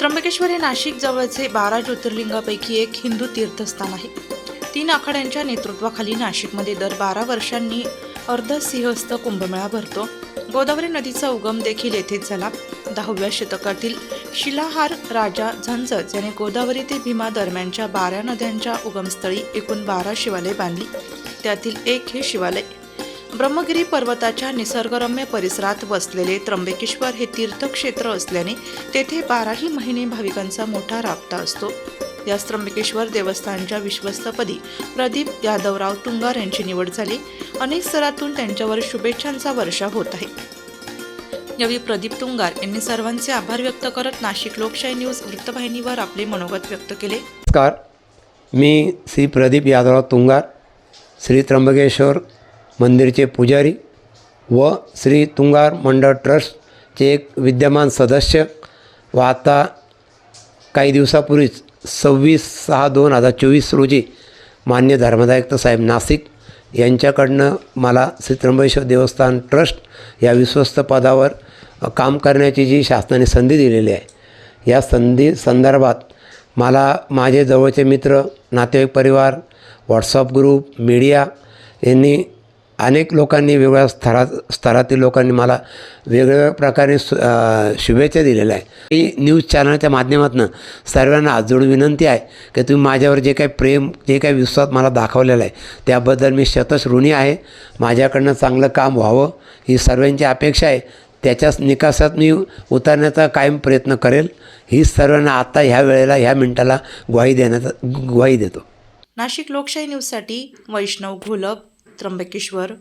त्र्यंबकेश्वर हे नाशिक जवळचे बारा ज्योतिर्लिंगापैकी एक हिंदू तीर्थस्थान आहे. तीन आखाड्यांच्या नेतृत्वाखाली नाशिकमध्ये दर बारा वर्षांनी अर्ध सिंहस्थ कुंभमेळा भरतो. गोदावरी नदीचा उगम देखील येथेच झाला. दहाव्या शतकातील शिलाहार राजा झंझट याने गोदावरी ते भीमा दरम्यानच्या बारा नद्यांच्या उगमस्थळी एकूण बारा शिवालय बांधली. त्यातील एक हे शिवालय. ब्रह्मगिरी पर्वताच्या निसर्गरम्य परिसरात वसलेले त्र्यंबकेश्वर हे तीर्थक्षेत्र असल्याने तेथे बाराही महिने भाविकांचा मोठा राबता असतो. या त्र्यंबकेश्वर देवस्थानच्या विश्वस्तपदी प्रदीप यादवराव तुंगार यांची निवड झाली. अनेक स्तरातून त्यांच्यावर शुभेच्छांचा वर्षा होत आहे. यावेळी प्रदीप तुंगार यांनी सर्वांचे आभार व्यक्त करत नाशिक लोकशाही न्यूज वृत्तवाहिनीवर आपले मनोगत व्यक्त केले. नमस्कार. मी श्री प्रदीप यादवराव तुंगार श्री त्र्यंबकेश्वर मंदिरचे पुजारी व श्री तुंगार मंडळ ट्रस्टचे एक विद्यमान सदस्य व आता काही दिवसापूर्वीच सव्वीस सहा दोन हजार चोवीस रोजी मान्य धर्मदायुक्त साहेब नाशिक यांच्याकडनं मला श्री त्र्यंबकेश्वर देवस्थान ट्रस्ट या विश्वस्त पदावर काम करण्याची जी शासनाने संधी दिलेली आहे या संधी संदर्भात मला माझे जवळचे मित्र नातेवाईक परिवार व्हॉट्सअप ग्रुप मीडिया यांनी अनेक लोकांनी वेगवेगळ्या स्तरा स्तरातील लोकांनी मला वेगवेगळ्या प्रकारे सु शुभेच्छा दिलेल्या आहे ही न्यूज चॅनलच्या माध्यमातून सर्वांना हात विनंती आहे की तुम्ही माझ्यावर जे काही प्रेम जे काही विश्वास मला दाखवलेला आहे त्याबद्दल मी शतश ऋणी आहे. माझ्याकडनं चांगलं काम व्हावं ही सर्वांची अपेक्षा आहे. त्याच्याच निकासात मी उतरण्याचा कायम प्रयत्न करेल. ही सर्वांना आता ह्या वेळेला ह्या मिनटाला ग्वाही देण्याचा ग्वाही देतो. नाशिक लोकशाही न्यूजसाठी वैष्णव घोलप. त्र्यंबकेश्वर